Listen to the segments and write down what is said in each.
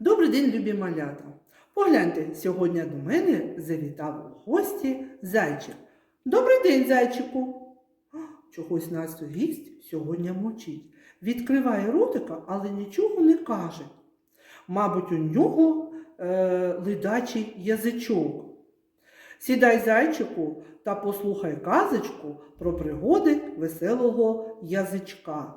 Добрий день, любі малята! Погляньте, сьогодні до мене завітав у гості зайчик. Добрий день, зайчику! Чогось Настя гість сьогодні мовчить. Відкриває ротика, але нічого не каже. Мабуть, у нього е, ледачий язичок. Сідай, зайчику, та послухай казочку про пригоди веселого язичка.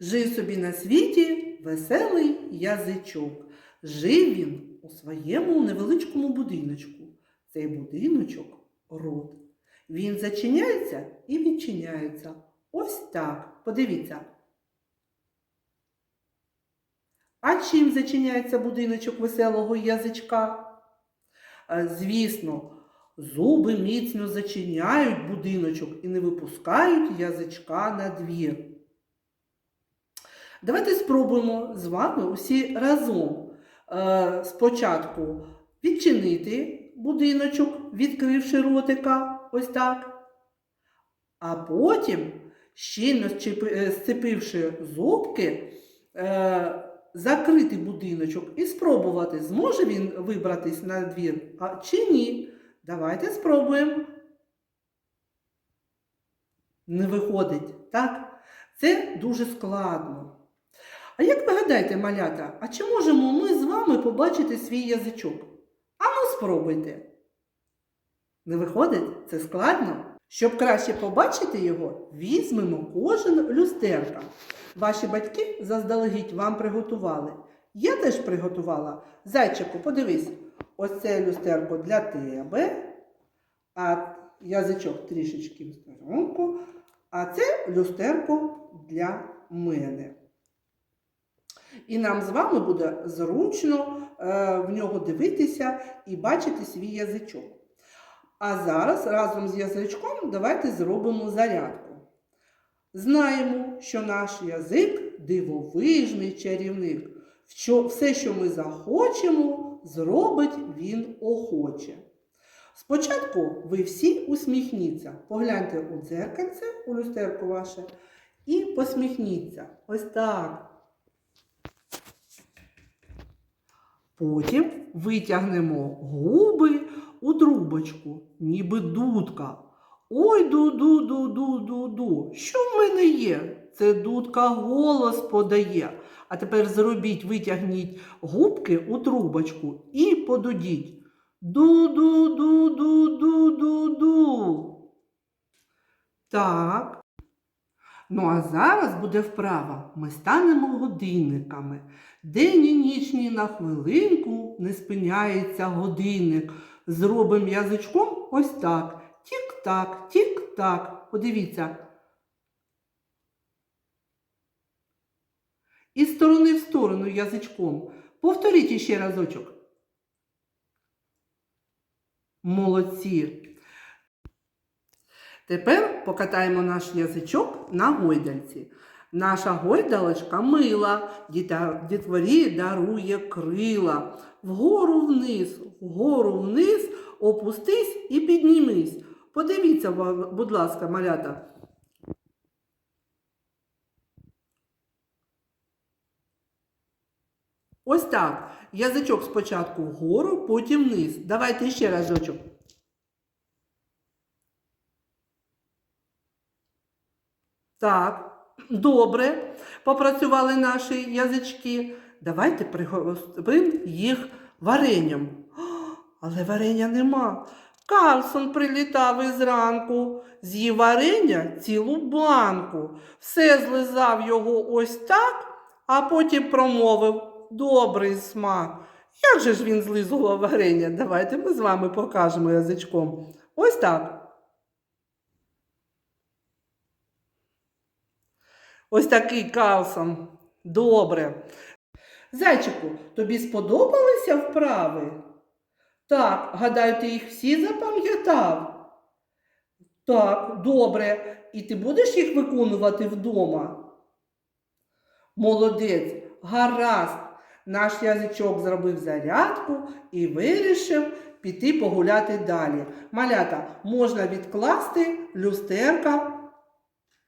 Жив собі на світі веселий язичок. Жив він у своєму невеличкому будиночку. Цей будиночок рот. Він зачиняється і відчиняється. Ось так. Подивіться. А чим зачиняється будиночок веселого язичка? Е, Звісно, зуби міцно зачиняють будиночок і не випускають язичка на двір. Давайте спробуємо з вами усі разом спочатку відчинити будиночок, відкривши ротика, ось так. А потім, щільно зчепи- е, зубки, е, закрити будиночок і спробувати, зможе він вибратись на двір чи ні. Давайте спробуємо. Не виходить, так? Це дуже складно. А як ви гадаєте, малята, а чи можемо ми з вами побачити свій язичок? А ну спробуйте. Не виходить? Це складно. Щоб краще побачити його, візьмемо кожен люстерка. Ваші батьки заздалегідь вам приготували. Я теж приготувала. Зайчику, подивись, ось це люстерко для тебе, а язичок трішечки в сторонку, а це люстерко для мене. І нам з вами буде зручно е, в нього дивитися і бачити свій язичок. А зараз разом з язичком давайте зробимо зарядку. Знаємо, що наш язик дивовижний чарівник. Що все, що ми захочемо, зробить він охоче. Спочатку ви всі усміхніться. Погляньте у дзеркальце, у люстерку ваше, і посміхніться. Ось так. Потім витягнемо губи у трубочку, ніби дудка. Ой, ду-ду-ду-ду-ду-ду. Що в мене є? Це дудка голос подає. А тепер зробіть, витягніть губки у трубочку і подудіть. Ду-ду-ду-ду-ду-ду-ду. Так. Ну а зараз буде вправа. Ми станемо годинниками. День і ніч ні на хвилинку не спиняється годинник. Зробимо язичком ось так. Тік-так, тік-так. Подивіться. Із сторони в сторону язичком. Повторіть іще разочок. Молодці. Тепер покатаємо наш язичок на гойдальці. Наша гойдалочка мила, дітворі дарує крила. Вгору вниз, вгору вниз, опустись і піднімись. Подивіться, будь ласка, малята. Ось так. Язичок спочатку вгору, потім вниз. Давайте ще разочок. Так, добре. Попрацювали наші язички. Давайте пригостимо їх варенням. Але варення нема. Карлсон прилітав із ранку, з'їв варення цілу банку. Все злизав його ось так, а потім промовив добрий смак. Як же ж він злизував варення? Давайте ми з вами покажемо язичком. Ось так. Ось такий Карлсон. Добре. Зайчику, тобі сподобалися вправи? Так, гадаю, ти їх всі запам'ятав? Так, добре. І ти будеш їх виконувати вдома? Молодець, гаразд. Наш язичок зробив зарядку і вирішив піти погуляти далі. Малята, можна відкласти люстерка.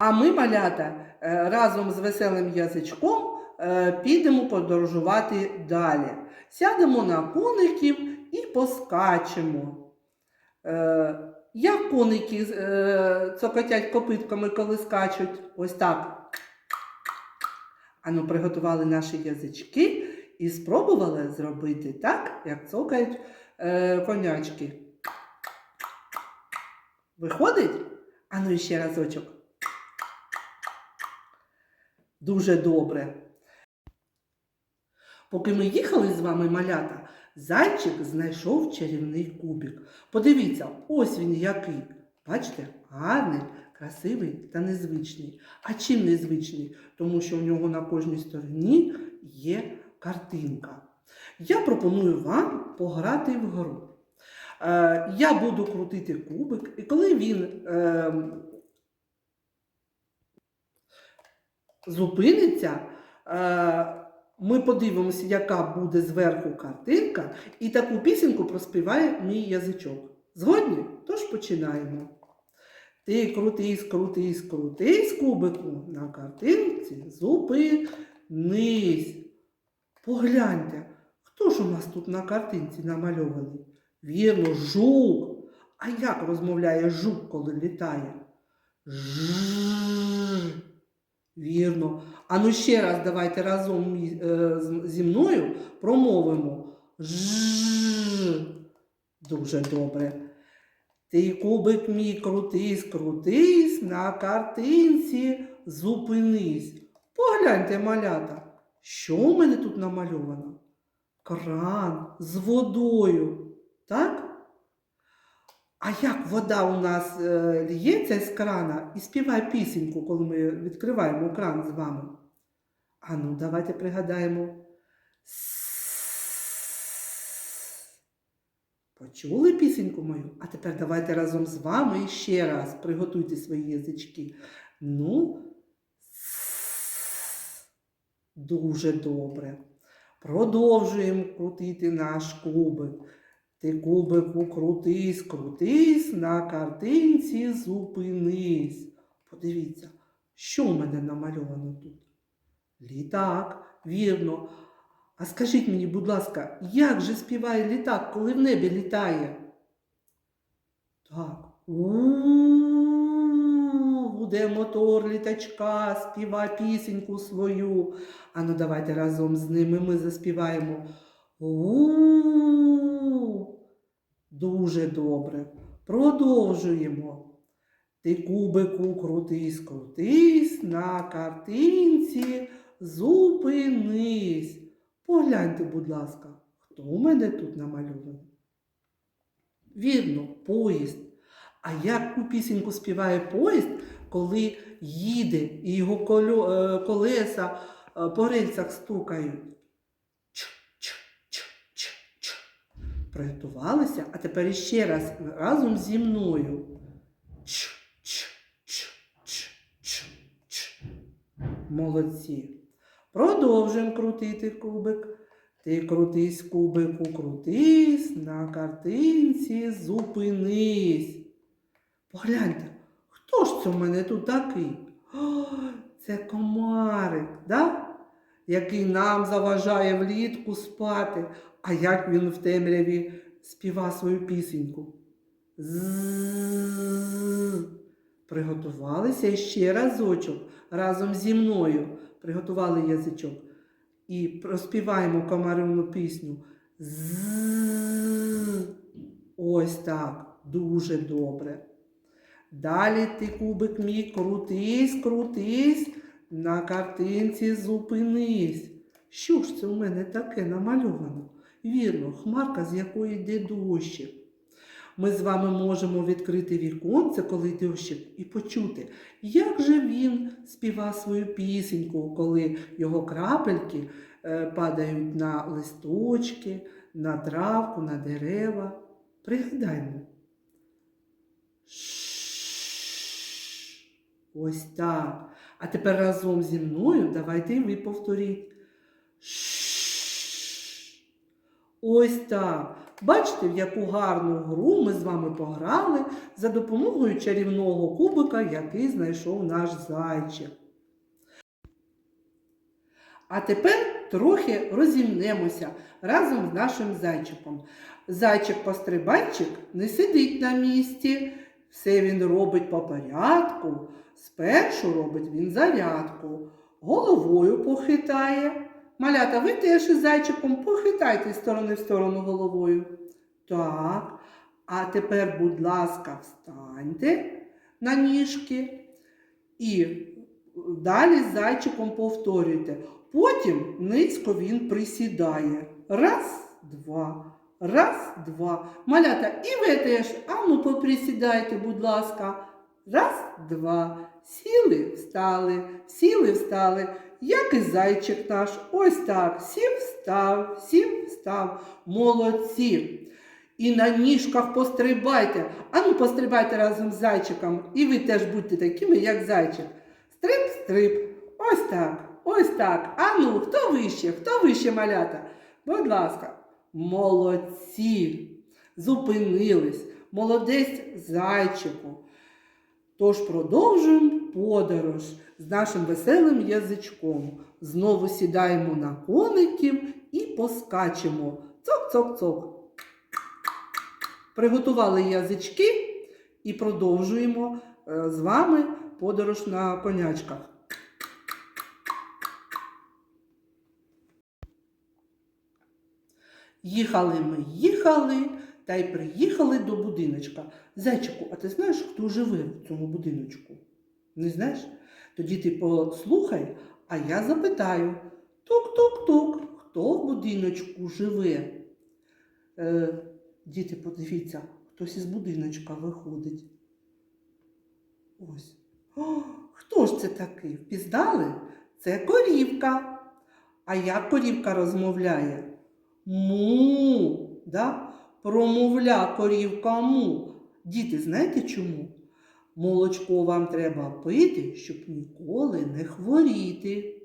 А ми, малята, е, разом з веселим язичком е, підемо подорожувати далі. Сядемо на коників і поскачемо. Е, як коники цокотять копитками, коли скачуть? Ось так. Ану, приготували наші язички і спробували зробити так, як цокають конячки. Виходить? Ану ще разочок. Дуже добре. Поки ми їхали з вами малята, зайчик знайшов чарівний кубик. Подивіться, ось він який. Бачите, гарний, красивий та незвичний. А чим незвичний? Тому що в нього на кожній стороні є картинка. Я пропоную вам пограти в гру. Е, я буду крутити кубик, і коли він е, зупиниться, е, ми подивимося, яка буде зверху картинка, і таку пісеньку проспіває мій язичок. Згодні? Тож починаємо. Ти крутись, крутись, крутись, кубику, на картинці зупинись. Погляньте, хто ж у нас тут на картинці намальований? Вірно, жук. А як розмовляє жук, коли літає? Жжж. Вірно. А ну ще раз давайте разом е, зі мною промовимо. Жжж. Дуже добре. Ти кубик мій крутись, крутись, на картинці зупинись. Погляньте, малята, що у мене тут намальовано? Кран з водою. Так? А як вода у нас е, ліється з крана і співає пісеньку, коли ми відкриваємо кран з вами? А ну, давайте пригадаємо. Почули пісеньку мою? А тепер давайте разом з вами ще раз приготуйте свої язички. Ну, дуже добре. Продовжуємо крутити наш кубик. Ти кубику крутись, крутись, на картинці зупинись. Подивіться, що в мене намальовано тут? Літак, вірно. А скажіть мені, будь ласка, як же співає літак, коли в небі літає? Так. Гуде мотор літачка, співа пісеньку свою. Ану, давайте разом з ними ми заспіваємо. У-у-у. Дуже добре. Продовжуємо. Ти кубику крутись, крутись, на картинці зупинись. Погляньте, будь ласка, хто у мене тут намальований? Вірно, поїзд. А як у пісеньку співає поїзд, коли їде і його е, колеса е, по рельсах стукають? Приготувалися, а тепер іще раз разом зі мною. Ч-ч-ч-ч-ч. Молодці. Продовжуємо крутити кубик. Ти крутись, кубику, крутись, на картинці зупинись. Погляньте, хто ж це в мене тут такий? О, це комарик, да? який нам заважає влітку спати, а як він в темряві співа свою пісеньку. З. Приготувалися ще разочок разом зі мною. Приготували язичок. І проспіваємо комарину пісню. З. Ось так. Дуже добре. Далі ти кубик мій крутись, крутись, на картинці зупинись. Що ж це у мене таке намальовано? Вірно, хмарка, з якої йде дощик. Ми з вами можемо відкрити віконце, коли дощик, і почути, як же він співа свою пісеньку, коли його крапельки е, падають на листочки, на травку, на дерева. Пригадаймо. Ось так. А тепер разом зі мною давайте і ви повторіть. Шш. Ось так. Бачите, в яку гарну гру ми з вами пограли за допомогою чарівного кубика, який знайшов наш зайчик. А тепер трохи розімнемося разом з нашим зайчиком. Зайчик-пострибайчик не сидить на місці, все він робить по порядку. Спершу робить він зарядку, головою похитає. Малята, ви теж із зайчиком похитайте сторони в сторону головою. Так. А тепер, будь ласка, встаньте на ніжки і далі з зайчиком повторюйте. Потім низько він присідає. Раз, два, раз, два. Малята, і ви теж. А ну поприсідайте, будь ласка. Раз, два. Сіли, встали, сіли, встали. Як і зайчик наш. Ось так. Сів, встав, сів, встав. Молодці. І на ніжках пострибайте. Ану, пострибайте разом з зайчиком. І ви теж будьте такими, як зайчик. Стрип, стрип. Ось так. Ось так. Ану, хто вище? Хто вище малята? Будь ласка. Молодці. Зупинились. Молодець зайчику. Тож продовжуємо подорож з нашим веселим язичком. Знову сідаємо на коників і поскачемо. Цок-цок-цок. Приготували язички і продовжуємо е, з вами подорож на конячках. Їхали ми, їхали, та й приїхали до будиночка. Зайчику, а ти знаєш, хто живе в цьому будиночку? Не знаєш? Тоді ти послухай, а я запитаю: тук-тук-тук, хто в будиночку живе? Е, діти, подивіться, хтось із будиночка виходить. Ось. О, хто ж це такий? Впізнали? Це корівка. А як корівка розмовляє? Му, да? Промовля корівка му. Діти, знаєте чому? Молочко вам треба пити, щоб ніколи не хворіти.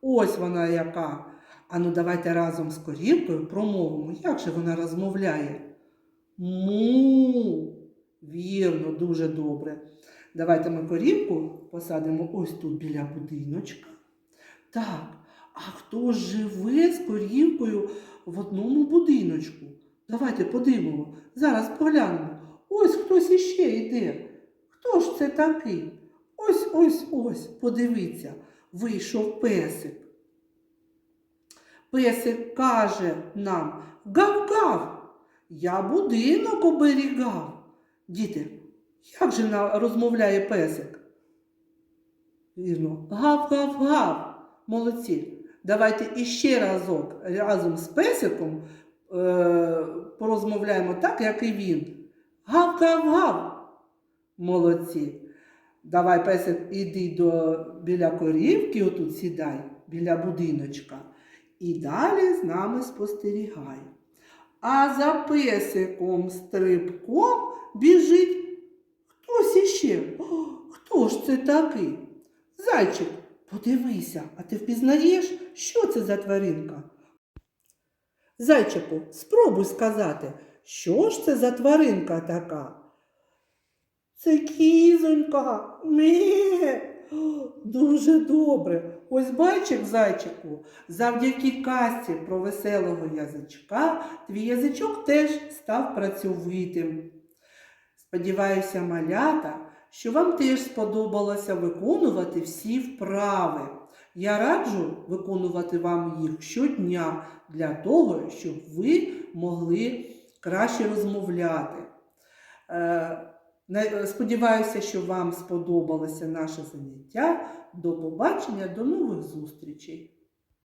Ось вона яка. Ану, давайте разом з корівкою промовимо, як же вона розмовляє. Му. Вірно, дуже добре. Давайте ми корівку посадимо ось тут біля будиночка. Так, а хто живе з корівкою в одному будиночку? Давайте подивимо. Зараз поглянемо. Ось хтось іще йде. Хто ж це такий? Ось ось ось, подивіться, вийшов песик. Песик каже нам гав-гав, я будинок оберігав. Діти, як же розмовляє песик? Вірно, гав-гав-гав. Молодці. Давайте іще разок разом з песиком порозмовляємо так, як і він. Гав-гав-гав. Молодці. Давай, песик, іди до, біля корівки, отут сідай, біля будиночка. І далі з нами спостерігай. А за песиком стрибком біжить хтось іще. О, хто ж це такий? Зайчик, подивися, а ти впізнаєш, що це за тваринка? Зайчику, спробуй сказати, що ж це за тваринка така? Це кізонька. Ме. Дуже добре. Ось бачик, зайчику, завдяки казці про веселого язичка, твій язичок теж став працьовитим. Сподіваюся, малята, що вам теж сподобалося виконувати всі вправи. Я раджу виконувати вам їх щодня для того, щоб ви могли краще розмовляти. Е, Сподіваюся, що вам сподобалося наше заняття. До побачення, до нових зустрічей!